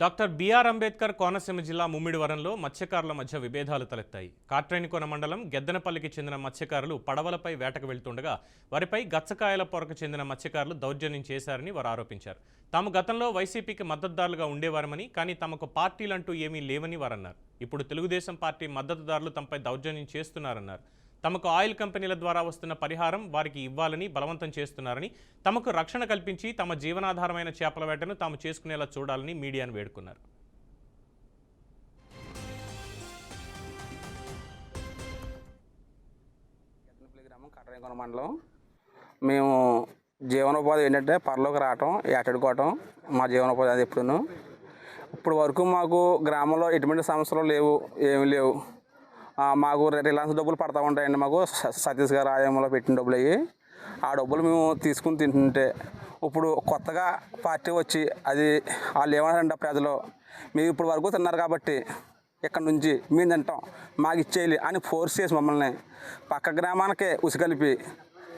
Doctor BR Ambedkar Konaseema జిల్లా ముమ్మిడివరంలో మత్స్యకారుల మధ్య విభేదాలు తలెత్తాయి. కాట్రేనికోన మండలం గెద్దనపల్లికి చెందిన మత్స్యకారులు పడవలపై వేటకు వెళ్తుండగా వారిపై గచ్చకాయల పొరకు చెందిన మత్స్యకారులు దౌర్జన్యం చేశారని వారు ఆరోపించారు. తాము గతంలో వైసీపీకి మద్దతుదారులుగా ఉండేవారమని కానీ తమకు పార్టీలంటూ ఏమీ లేవని వారన్నారు. ఇప్పుడు తెలుగుదేశం పార్టీ మద్దతుదారులు తమపై దౌర్జన్యం చేస్తున్నారన్నారు. తమకు ఆయిల్ కంపెనీల ద్వారా వస్తున్న పరిహారం వారికి ఇవ్వాలని బలవంతం చేస్తున్నారని తమకు రక్షణ కల్పించి తమ జీవనాధారమైన చేపల వేటను తాము చేసుకునేలా చూడాలని మీడియాను వేడుకున్నారు. గ్రామం మండలం. మేము జీవనోపాధి ఏంటంటే పరలోకి రావటం ఏటాడుకోవటం మా జీవనోపాధి అది ఎప్పుడును. ఇప్పుడు వరకు మాకు గ్రామంలో ఎటువంటి సమస్యలు లేవు ఏమి లేవు. మాకు రిలయన్స్ డబ్బులు పడతా ఉంటాయండి మాకు. స- సతీష్ గారు ఆయంలో పెట్టిన డబ్బులు అవి ఆ డబ్బులు మేము తీసుకుని తింటుంటే ఇప్పుడు కొత్తగా పార్టీ వచ్చి అది వాళ్ళు ఏమన్నారంటే ప్రజలు మీరు ఇప్పుడు వరకు తిన్నారు కాబట్టి ఇక్కడ నుంచి మేము తింటాం మాకు ఇచ్చేయాలి అని ఫోర్స్ చేసి మమ్మల్ని పక్క గ్రామానికి ఉసిగలిపి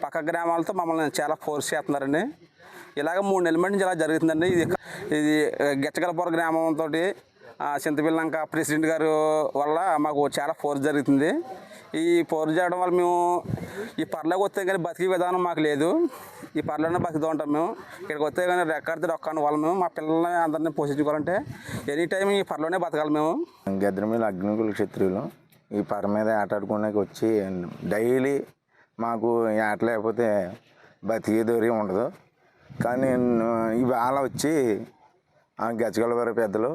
పక్క గ్రామాలతో మమ్మల్ని చాలా ఫోర్స్ చేస్తున్నారండి. ఇలాగ మూడు నెలల నుంచి ఇలా జరుగుతుందండి. ఇది ఇది గెచ్చగలపుర గ్రామంతో చింతపిల్లంక ప్రెసిడెంట్ గారు వల్ల మాకు చాలా ఫోర్స్ జరుగుతుంది. ఈ ఫోర్స్ చేయడం వల్ల మేము ఈ పర్లోకి వస్తే కానీ బతికే విధానం మాకు లేదు. ఈ పర్లోనే బతుకుతూ ఉంటాం మేము. ఇక్కడికి వస్తే కానీ రెక్కడితే రొక్కని వాళ్ళం మేము. మా పిల్లల్ని అందరినీ పోషించుకోవాలంటే ఎనీ టైం ఈ పర్లోనే బతకాలి మేము. గద్రమీల అగ్నికుల క్షత్రియులు ఈ పర మీద ఆటాడుకోవడానికి వచ్చి డైలీ మాకు ఆట లేకపోతే బతికే దూరం ఉండదు. కానీ ఇవాళ వచ్చి ఆ గచ్చగలవారి పెద్దలు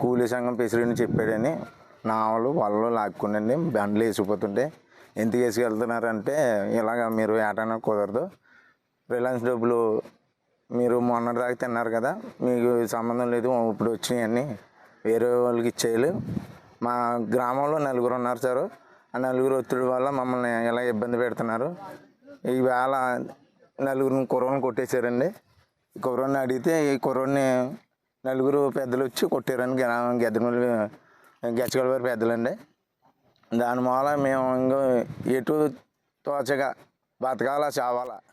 కూలీ సంఘం ప్రెసిడెంట్ చెప్పాడని నా వాళ్ళు వాళ్ళు లాక్కునండి బండ్లు వేసిపోతుంటే ఎందుకు వేసుకెళ్తున్నారంటే ఇలాగ మీరు ఏటైనా కుదరదు. రిలయన్స్ డబ్బులు మీరు మొన్నటిదాకా తిన్నారు కదా మీకు సంబంధం లేదు ఇప్పుడు వచ్చినాయని వేరే వాళ్ళకి ఇచ్చేయాలి. మా గ్రామంలో నలుగురు ఉన్నారు సార్. ఆ నలుగురు ఒత్తిడి వల్ల మమ్మల్ని ఇలా ఇబ్బంది పెడుతున్నారు. ఈవేళ నలుగురిని కుర్రోని కొట్టేశారండి. ఈ కుర్రని అడిగితే ఈ కుర్రని నలుగురు పెద్దలు వచ్చి కొట్టారని గెద్దమల్లి గచ్చగలవారి పెద్దలండి. దాని మూల మేము ఇంకా ఎటు తోచక బతకాలా చావాలా.